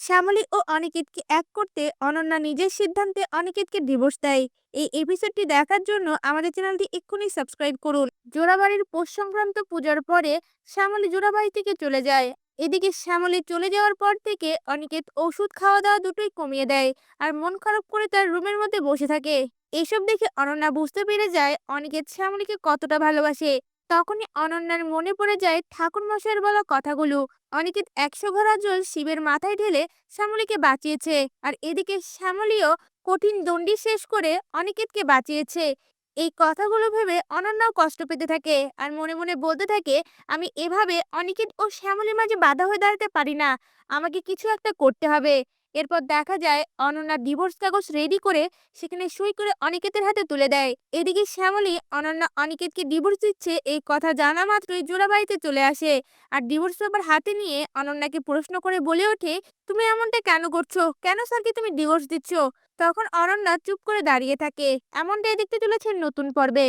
শ্যামলী ও অনিকেতকে এক করতে অনন্যা নিজের সিদ্ধান্তে অনিকেতকে ডিভোর্স দেয়। এই এপিসোডটি দেখার জন্য আমাদের চ্যানেলটি এক্ষুনি সাবস্ক্রাইব করুন। জোড়াবাড়ির পোষ সংক্রান্ত পূজার পরে শ্যামলী জোড়াবাড়ি থেকে চলে যায়। এদিকে শ্যামলী চলে যাওয়ার পর থেকে অনিকেত ওষুধ খাওয়া দাওয়া দুটোই কমিয়ে দেয় আর মন খারাপ করে তার রুমের মধ্যে বসে থাকে। এসব দেখে অনন্যা বুঝতে পেরে যায় অনিকেত শ্যামলীকে কতটা ভালোবাসে। তখনই অনন্যার মনে পড়ে যায় ঠাকুর মশাইয়ের বলা কথাগুলো। অনিকেত একশো ঘোড়া জল শিবের মাথায় ঢেলে শ্যামলীকে বাঁচিয়েছে আর এদিকে শ্যামলীও কঠিন দণ্ডি শেষ করে অনিকেতকে বাঁচিয়েছে। এই কথাগুলো ভেবে অনন্যাও কষ্ট পেতে থাকে আর মনে মনে বলতে থাকে, আমি এভাবে অনিকেত ও শ্যামলীর মাঝে বাধা হয়ে দাঁড়াতে পারি না। আমাকে কিছু একটা করতে হবে। এরপর দেখা যায় অনন্যা ডিভোর্স কাগজ রেডি করে সেখানে সই করে অনিকেতের হাতে তুলে দেয়। এদিকে শ্যামলী অনন্যা অনিকেতকে ডিভোর্স দিচ্ছে, এই কথা জানা মাত্রই জোড়াবাড়িতে চলে আসে। আর ডিভোর্স পেপার হাতে নিয়ে অনন্যাকে প্রশ্ন করে বলে ওঠে, তুমি এমনটা কেন করছ? কেন স্যারকে তুমি ডিভোর্স দিচ্ছ? তখন অনন্যা চুপ করে দাঁড়িয়ে থাকে। এমনটাই দেখতে চলেছে নতুন পর্বে।